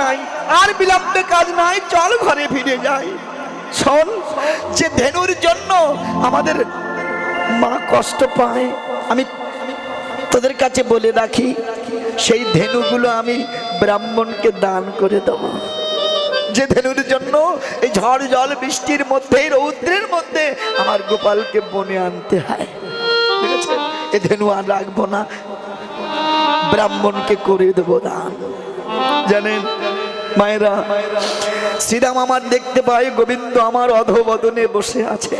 নাই, আর বিলম্বে কাজ নাই, চল ঘরে ফিরে যাই। শোন, যে ধেনুর জন্য আমাদের মা কষ্ট পায়, আমি তোদের কাছে বলে রাখি, সেই ধেনুগুলো আমি ব্রাহ্মণকে দান করে দেবো। যে ধেনুর জন্য এই ঝড় জল, বৃষ্টির মধ্যে এই রৌদ্রের মধ্যে আমার গোপালকে বনে আনতে হয়? এ ধেনু আর রাখব না। ব্রাহ্মণকে করে দেবো দান। জানেন মায়েরা শ্রীরাম আমার দেখতে পাই গোবিন্দ আমার অধবদনে বসে আছে।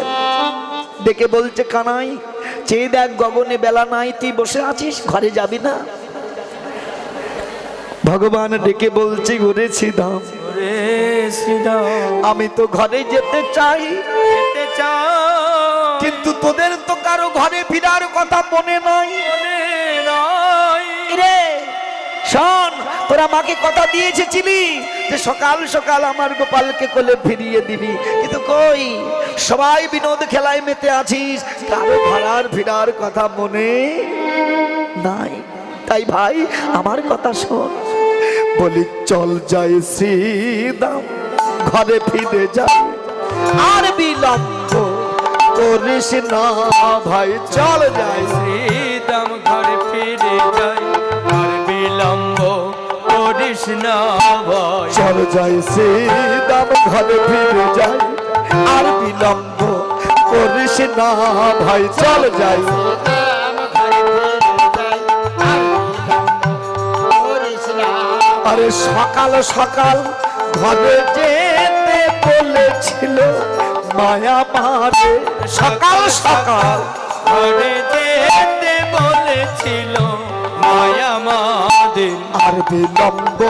ডেকে বলছে কানাই চেয়ে দেখ গগনে বেলা নাই তুই বসে আছিস ঘরে যাবি না? ভগবান ডেকে বলছি ঘুরে শ্রীধাম আমি তো ঘরে যেতে চাই। যেতে চাই। কিন্তু তোদের তো কারও ঘরে ফিরার কথা মনে নাই। মনে নাই। শোন, তোরা মাকে কথা দিয়ে যে সকাল সকাল আমার গোপালকে কোলে ফিরিয়ে দিবি। কিন্তু কই? সবাই বিনোদ খেলায় মেতে আছিস। কারও ভাড়ার ফিরার কথা মনে নাই। তাই ভাই, আমার কথা শোন। বলি, চল যাই শ্রীদাম, ঘরে ফিরে যাই আর বিলম্ব করিস না ভাই, চল যাই শ্রীরাম ঘরে ফিরে যাই। ভয় চল যাই শ্রীদাম ঘরে ফিরে যাই। আর বিলম্ব করিস না ভাই চল যাই। আরে সকাল সকাল ঘরে যেতে বলেছিল মায়া মারে। সকাল সকাল ঘরে যেতে বলেছিল মায়া মাদের আর বিলম্ব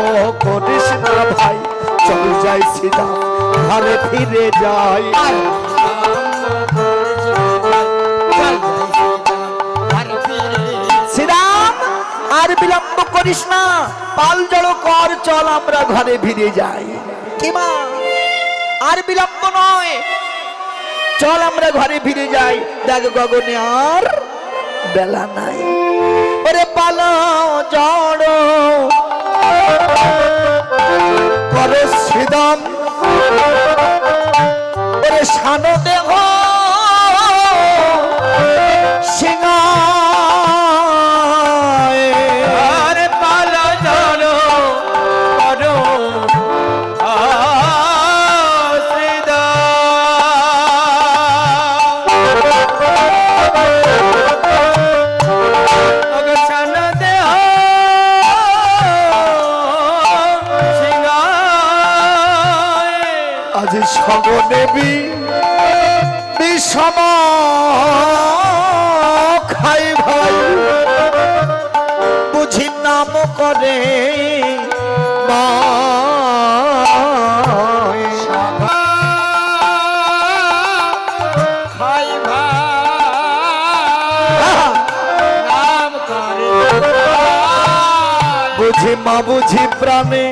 করিস না ভাই চল যাই শ্রীদাম ঘরে ফিরে যাই। শ্রীরাম আর বিলম্ব করিস না পাল জড় কর চল আমরা ঘরে ফিরে যাই। কিমা আর বিলম্ব নয় চল আমরা ঘরে ফিরে যাই। দেখ গগনে আর বেলা নাই। ওরে পালাও জড়। করে সিদম ওরে সানো দেহ। সিংহায় আজ সগনেবি বিষম খাই ভাই। বুঝি নাম করে বুঝি মা বুঝি প্রাণে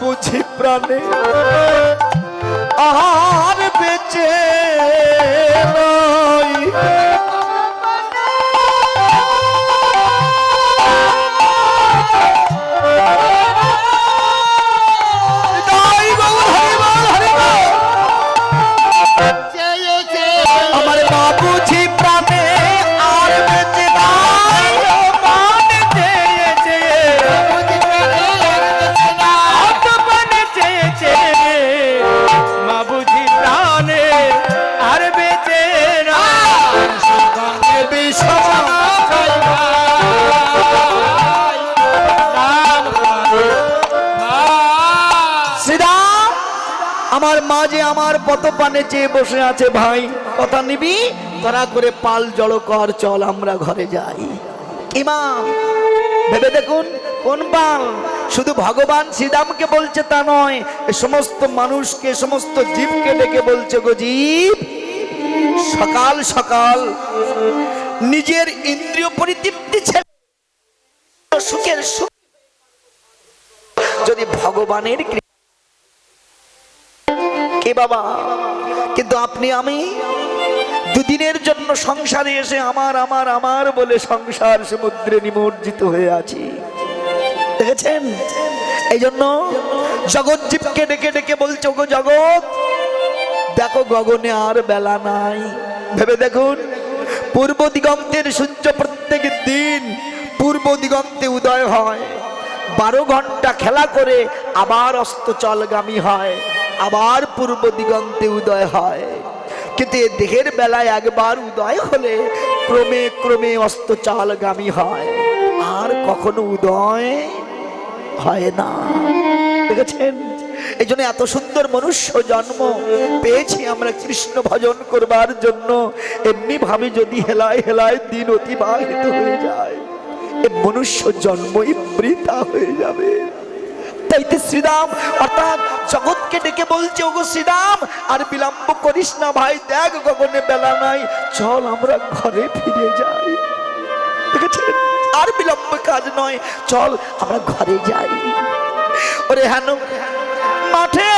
বুঝি প্রাণে আর আমার মা যে আমার পত পানে চেয়ে বসে আছে ভাই। কথা নিবি? তারা করে পাল জড়ো কর, চল আমরা ঘরে যাই। ইমাম, ভেবে দেখুন কোন পাল? শুধু ভগবান শ্রীরামকে বলছে তা নয় সমস্ত মানুষকে সমস্ত জীবকে ডেকে বলছে গো জীব। সকাল সকাল নিজের ইন্দ্রিয় পরিতৃপ্তি ছেড়ে সুখের সুখ যদি ভগবানের কে বাবা? কিন্তু আপনি, আমি দুদিনের জন্য সংসারে এসে আমার আমার আমার বলে সংসার সমুদ্রে নিমজ্জিত হয়ে আছি। দেখেছেন? এই জন্য জগৎজীবকে ডেকে ডেকে বলছো গো জগৎ, দেখো গগনে আর বেলা নাই। ভেবে দেখুন, পূর্ব দিগন্তের সূর্য প্রত্যেক দিন পূর্ব দিগন্তে উদয় হয়। বারো ঘণ্টা খেলা করে আবার অস্তচলগামী হয়। আবার পূর্ব দিগন্তে উদয় হয়। কিন্তু এ দেহের বেলায় একবার উদয় হলে ক্রমে ক্রমে অস্তচালগামী হয়। আর কখনো উদয় হয় না। দেখেছেন? এই জন্য এত সুন্দর মনুষ্য জন্ম পেয়েছি আমরা কৃষ্ণ ভজন করবার জন্য। এমনি ভাবে যদি হেলায় হেলায় দিন অতিবাহিত হয়ে যায়, এ মনুষ্য জন্মই বৃথা হয়ে যাবে। তাই তো শ্রীরাম, অর্থাৎ জগৎকে ডেকে বলছে, ওগো শ্রীরাম, আর বিলম্ব করিস না ভাই, দেখ গগনে বেলা নাই, চল আমরা ঘরে ফিরে যাই। আর বিলম্ব কাজ নয়, চল আমরা ঘরে যাই। ওরে হেন, মাঠে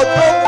আমার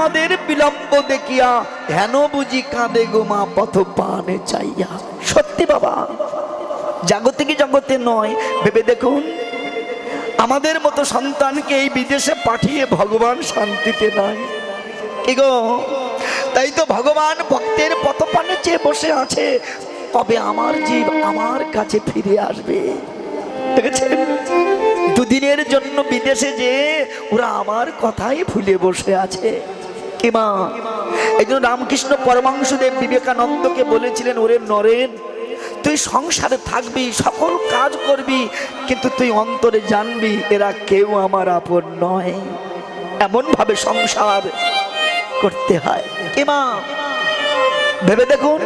আমাদের বিলম্ব দেখিয়া হেন বুঝি কাঁদে গোমা পথ পানে চাইয়া। সত্যি বাবা, জাগতিক জগতে নয়। ভেবে দেখুন, আমাদের মতো সন্তানকে এই বিদেশে পাঠিয়ে ভগবান শান্তিতে নাই। এগো তাই তো ভগবান ভক্তের পথপানে চেয়ে বসে আছে। তবে আমার জীব আমার কাছে ফিরে আসবে। দুদিনের জন্য বিদেশে যে ওরা আমার কথাই ভুলে বসে আছে। কিমা এই জন্য রামকৃষ্ণ পরমাংশদেব বিবেকানন্দকে বলেছিলেন, ওরে নরেন, তুই সংসারে থাকবি, সকল কাজ করবি, কিন্তু তুই অন্তরে জানবি এরা কেউ আমার আপন নয়। এমন ভাবে সংসার করতে হয়। কিমা ভেবে দেখুন,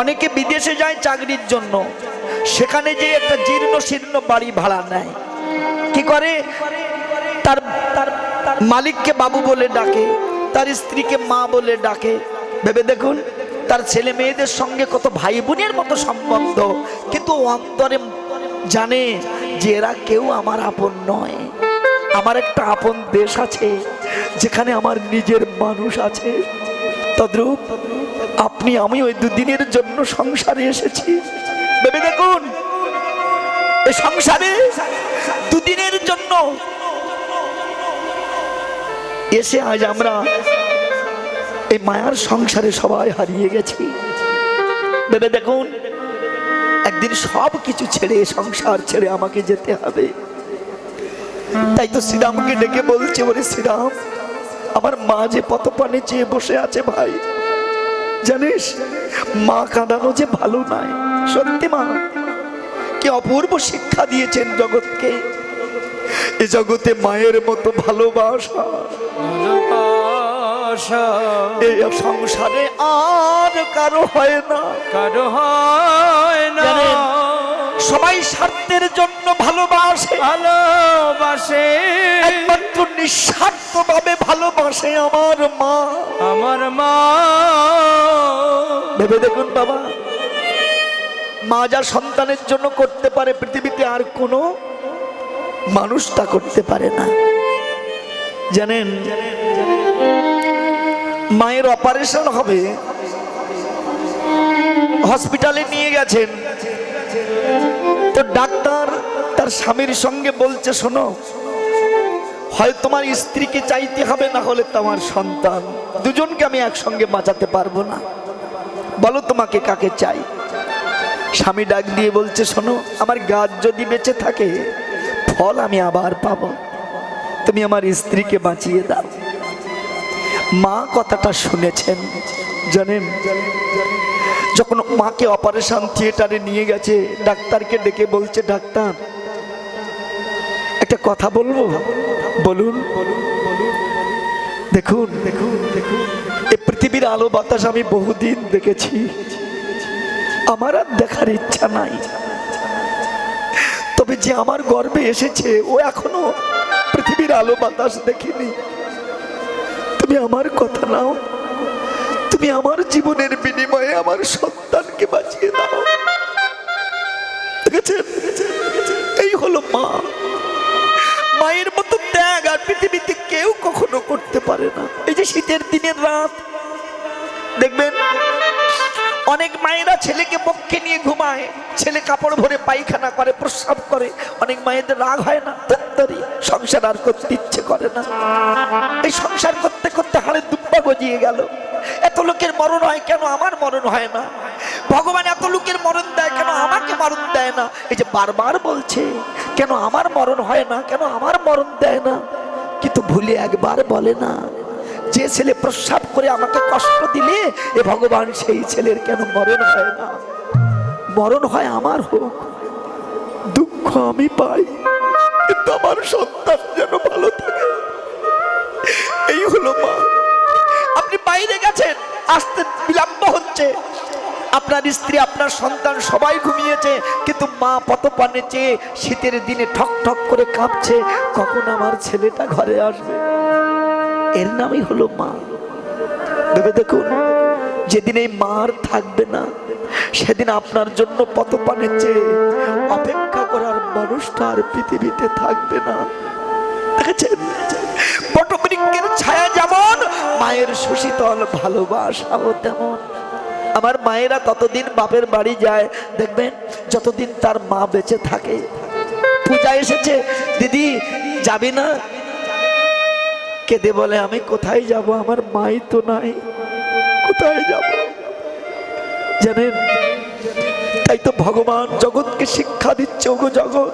অনেকে বিদেশে যায় চাকরির জন্য, সেখানে যে একটা জীর্ণ শীর্ণ বাড়ি ভাড়া নেয়। কি করে? তার তার মালিককে বাবু বলে ডাকে তার স্ত্রীকে মা বলে ডাকে। ভেবে দেখুন, তার ছেলে মেয়েদের সঙ্গে কত ভাই বোনের মতো সম্বন্ধ। কিন্তু অন্তরে জানে যে এরা কেউ আমার আপন নয়। আমার একটা আপন দেশ আছে, যেখানে আমার নিজের মানুষ আছে। তদ্রূপ, আপনি, আমি ওই দুদিনের জন্য সংসারে এসেছি। ভেবে দেখুন সংসারে দুদিনের জন্য এসে আজ আমরা এই মায়ার সংসারে সবাই হারিয়ে গেছি। ভেবে দেখুন, একদিন সব কিছু ছেড়ে, সংসার ছেড়ে আমাকে যেতে হবে। তাই তো শ্রীরামকে ডেকে বলছে ওরে শ্রীরাম, আমার মা যে পত পানে চেয়ে বসে আছে ভাই, জানিস, মা কাঁদানো যে ভালো নয়। সত্যি মা, কি অপূর্ব শিক্ষা দিয়েছেন জগৎকে। এ জগতে মায়ের মতো ভালোবাসা। এই সংসারে আর কারও হয় না। কারও হয় না। সবাই স্বার্থের জন্য ভালোবাসে। ভালোবাসে। একমাত্র নিঃস্বার্থ ভাবে ভালোবাসে আমার মা। আমার মা। ভেবে দেখুন বাবা মা যা সন্তানের জন্য করতে পারে পৃথিবীতে আর কোনো মানুষ তা করতে পারে না। জানেন, মায়ের অপারেশন হবে। হসপিটালে নিয়ে গেছেন। তো ডাক্তার তার স্বামীর সঙ্গে বলছে, শোনো হয় তোমার স্ত্রীকে চাইতে হবে, না হলে তোমার সন্তান। দুজনকে আমি একসঙ্গে বাঁচাতে পারব না। বলো তোমাকে কাকে চাই? স্বামী ডাক দিয়ে বলছে, শোনো, আমার গাছ যদি বেঁচে থাকে ফল আমি আবার পাবো। তুমি আমার স্ত্রীকে বাঁচিয়ে দাও। মা কথাটা শুনেছেন। জানেন, যখন মাকে অপারেশন থিয়েটারে নিয়ে গেছে, ডাক্তারকে ডেকে বলছে, ডাক্তার, একটা কথা বলব? বলুন। দেখুন দেখুন দেখুন এই পৃথিবীর আলো বাতাস আমি বহুদিন দেখেছি। আমার আর দেখার ইচ্ছা নাই। তবে যে আমার গর্বে এসেছে, ও এখনও পৃথিবীর আলো বাতাস দেখিনি। তুমি আমার কথা নাও। তুমি আমার জীবনের বিনিময়ে আমার সন্তানকে বাঁচিয়ে দাও। এই হলো মা। মায়ের মতো ত্যাগ আর পৃথিবীতে কেউ কখনো করতে পারে না। এই যে শীতের দিনের রাত দেখবেন, অনেক মায়েরা ছেলেকে পক্ষে নিয়ে ঘুমায়, ছেলে কাপড় ভরে পায়খানা করে প্রস্রাব করে, অনেক মায়েদের রাগ হয় না? তাড়াতাড়ি সংসার আর করতে ইচ্ছে করে না। এই সংসার করতে করতে হাড়ে দুব্বা গজিয়ে গেল। এত লোকের মরণ হয় কেন? আমার মরণ হয় না। ভগবান এত লোকের মরণ দেয় কেন? আমাকে মরণ দেয় না। এই যে বারবার বলছে, কেন আমার মরণ হয় না? কেন আমার মরণ দেয় না? কিন্তু ভুলে একবার বলে না যে ছেলে প্রস্রাব করে আমাকে কষ্ট দিলে, এ ভগবান সেই ছেলের কেন মরণ হয় না? মরণ হয় আমার হোক। দুঃখ আমি পাই, কিন্তু আমার সন্তান যেন ভালো থাকে। এই হলো মা। আপনি বাইরে গেছেন, আসতে বিলম্ব হচ্ছে। আপনার স্ত্রী, আপনার সন্তান সবাই ঘুমিয়েছে, কিন্তু মা পত পানে চেয়ে শীতের দিনে ঠক ঠক করে কাঁপছে। কখন আমার ছেলেটা ঘরে আসবে? এর নামই হলো মা। ভেবে দেখুন, যেদিন এই মার থাকবে না, সেদিন আপনার জন্য পত পানের চেয়ে অপেক্ষা করার মানুষটা আর পৃথিবীতে থাকবে না। দেখেছেন? পটবৃক্ষের ছায়া যেমন, মায়ের সুশীতল ভালোবাসাও তেমন। আমার মায়েরা ততদিন বাপের বাড়ি যায়, দেখবেন, যতদিন তার মা বেঁচে থাকে। পূজা এসেছে, দিদি, যাবি না? কেঁদে বলে, আমি কোথায় যাব? আমার মাই তো নাই। কোথায় যাব? জানেন, তাই তো ভগবান জগৎকে শিক্ষা দিচ্ছে, ওগো জগৎ।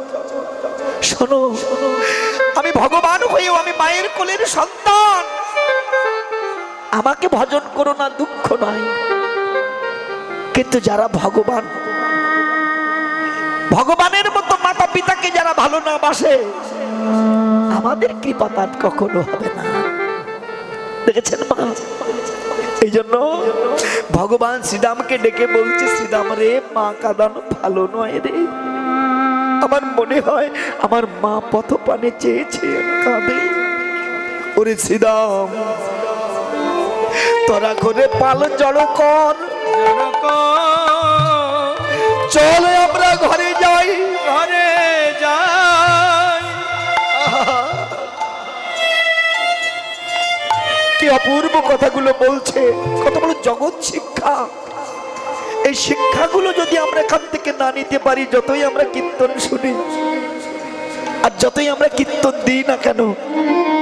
শোনো, আমি ভগবান হয়েও আমি মায়ের কোলের সন্তান। আমাকে ভজন করো না, দুঃখ নাই কিন্তু যারা ভগবান, ভগবানের মতো মাতা পিতাকে যারা ভালো না বাসে, আমাদের কৃপা তার কখনো হবে দেখেছেন মা? এই জন্য ভগবান শ্রীরামকে ডেকে বলছে শ্রীরাম রে মা কাঁদানো ভালো নয় রে। আমার মনে হয় আমার মা পথ পানে চেয়েছে কাঁদে। ওরে শ্রীরাম তোরা করে পাল জড় কর। চলে আমরা ঘরে যাই। ঘরে অপূর্ব কথাগুলো বলছে, কত বড় জগৎ শিক্ষা। এই শিক্ষাগুলো যদি আমরা এখান থেকে না নিতে পারি, যতই আমরা কীর্তন শুনি, আর যতই আমরা কীর্তন দিই না কেন,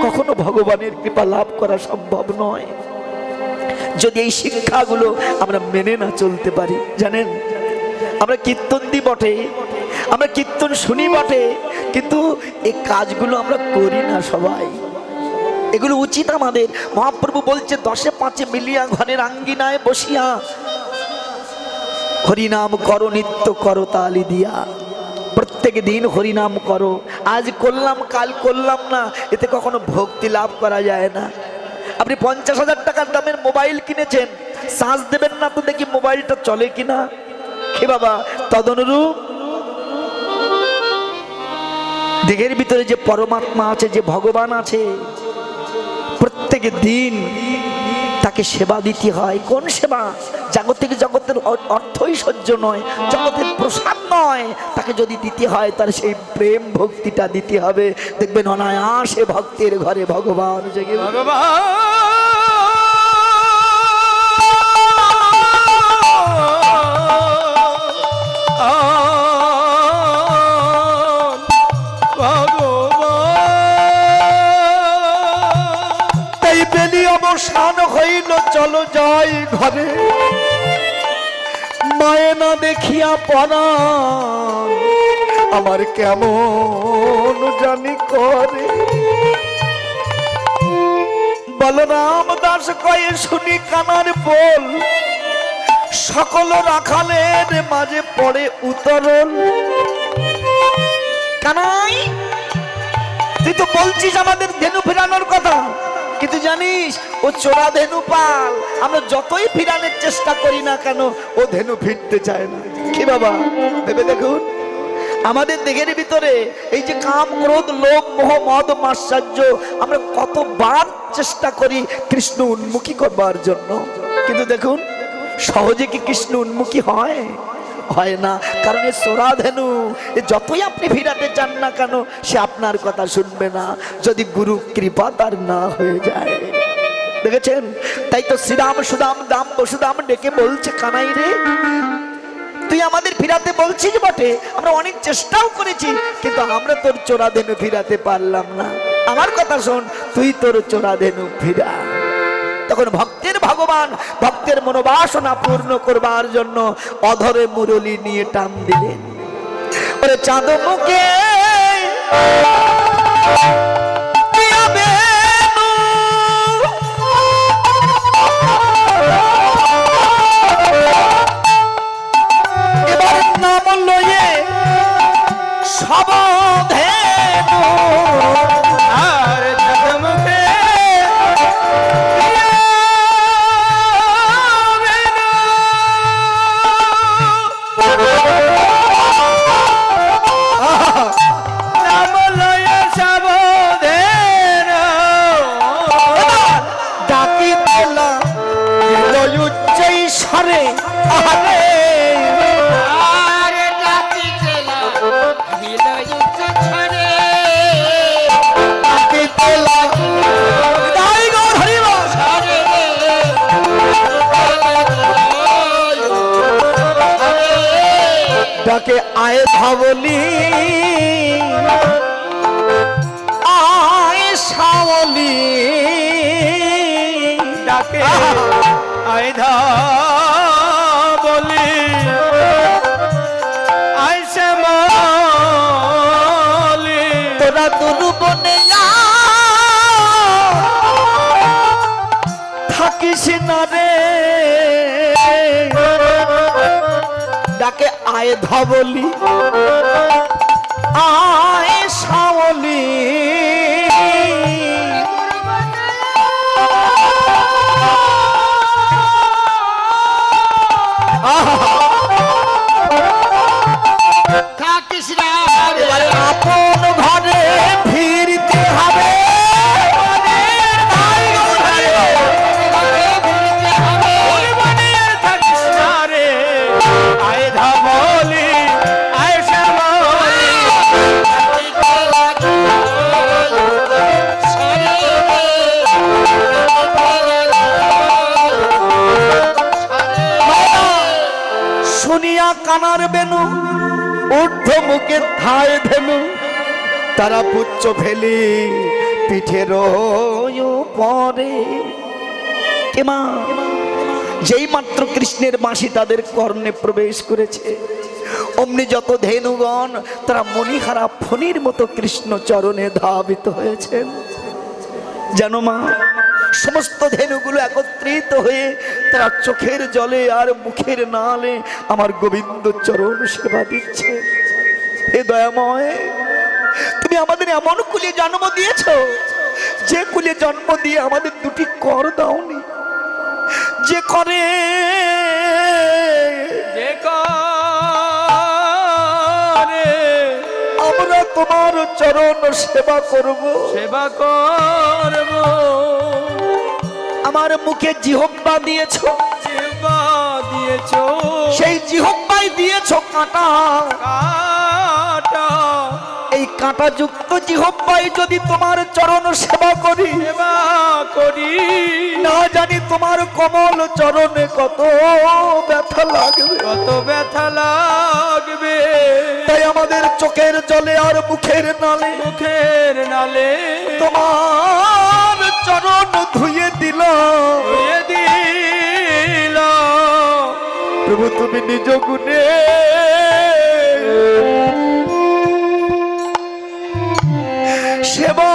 কখনো ভগবানের কৃপা লাভ করা সম্ভব নয়। যদি এই শিক্ষাগুলো আমরা মেনে না চলতে পারি, জানেন? আমরা কীর্তন দিই বটে, আমরা কীর্তন শুনি বটে, কিন্তু এই কাজগুলো আমরা করি না সবাই। এগুলো উচিত আমাদের। মহাপ্রভু বলছে, দশে পাঁচে মিলিয়া ঘরের আঙ্গিনায় বসিয়া হরিনাম করো, নিত্য করো তালি দিয়া। প্রত্যেক দিন হরিনাম করো। আজ করলাম, কাল করলাম না, এতে কখনো ভক্তি লাভ করা যায় না। আপনি পঞ্চাশ হাজার টাকার দামের মোবাইল কিনেছেন চার্জ দেবেন না তো দেখি মোবাইলটা চলে কিনা? হে বাবা, তদনুরূপ দেহের ভিতরে যে পরমাত্মা আছে, যে ভগবান আছে প্রত্যেক দিন তাকে সেবা দিতে হয়। কোন সেবা? জাগতিক জগতের অর্থই সহ্য নয়, জগতের প্রসাদ নয়। তাকে যদি দিতে হয়, তার সেই প্রেম ভক্তিটা দিতে হবে। দেখবেন অনায়াসে ভক্তের ঘরে ভগবান জেগে উঠবে। হইল চলো যাই ঘরে। মায়ে না দেখিয়া পড়া। আমার কেমন জানি করে। বলরাম দাস কয়ে শুনি কানার বল। সকল রাখালের মাঝে পড়ে উতরল। কানাই, তুই তো বলছিস আমাদের ধেনু ফেরানোর কথা। কিন্তু জানিস, ও চোরা ধেনু পাল আমরা যতই ফিরানোর চেষ্টা করি না কেন, ও ধেনু ফিরতে চায় না। কি বাবা, ভেবে দেখুন? আমাদের দেহের ভিতরে এই যে কাম, ক্রোধ, লোভ, মোহ, মদ মাশ্চর্য আমরা কতবার চেষ্টা করি কৃষ্ণ উন্মুখী করবার জন্য। কিন্তু দেখুন, সহজে কি কৃষ্ণ উন্মুখী হয়? হয় না। কারণ এ সোরাধেনু এ যতই আপনি ফিরাতে চান না কেন, সে আপনার কথা শুনবে না। যদি গুরু কৃপা তার না হয়ে যায়। দেখেছেন? তাই তো শ্রীরাম সুদাম, দাম বসুদাম ডেকে বলছে, কানাই রে, তুই আমাদের ফিরাতে বলছিস বটে। আমরা অনেক চেষ্টাও করেছি, কিন্তু আমরা তোর চোরাধেনু ফিরাতে পারলাম না। আমার কথা শোন, তুই তোর চোরাধেনু ফিরা। তখন ভক্তের ভগবান, ভক্তের মনোবাসনা পূর্ণ করবার জন্য অধরে মুরলি নিয়ে টান দিলেন। ওরে চাঁদ মুখে সবধেনু ডাকে আয় ধাবলি। আয় শাওলি ডাকে আইধা বলি আইসে মলি তোরা দুর্বনে থাকিস না রে আয় ধবলি। আয় মুখে ধায় ধেনু, তারা পুচ্ছ ফেলি পিঠের পরে। যেই মাত্র কৃষ্ণের বাঁশি তাদের কর্ণে প্রবেশ করেছে, অমনি যত ধেনুগণ, তারা মণিহারা ফণির মতো কৃষ্ণ চরণে ধাবিত হয়েছেন জানো মা, সমস্ত ধেনুগুলো একত্রিত হয়ে তারা চোখের জলে আর মুখের নালে আমার গোবিন্দ চরণ সেবা দিচ্ছে। হে দয়াময় তুমি আমাদের এমন কুলে জন্ম দিয়েছ? যে কুলে জন্ম দিয়ে আমাদের দুটি কর দাওনি। যে করে যে করে আমরা তোমার চরণ সেবা করব। সেবা করব। আমার মুখে জিহব্বা দিয়েছ। সেবা দিয়েছ। সেই জিহব্বাই দিয়েছ কাঁটা। কাটা। এই কাঁটা যুক্ত জিহব্বাই যদি তোমার চরণ সেবা করি সেবা করি। না জানি তোমার কমল চরণে কত ব্যথা লাগবে। কত ব্যথা লাগবে। তাই আমাদের চোখের জলে আর মুখের নালে মুখের নালে তোমার চরণ ধুয়ে দিল। ধুয়ে দিল। প্রভু তুমি নিজ গুণে সেবা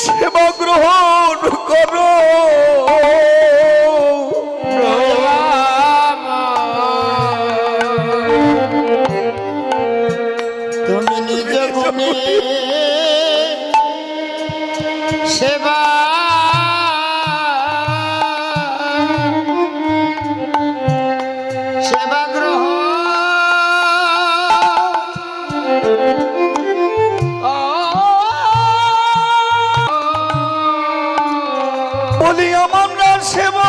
সেবা গ্রহণ করো। তুমি নিজ গুণে সেবা সেবা সেবা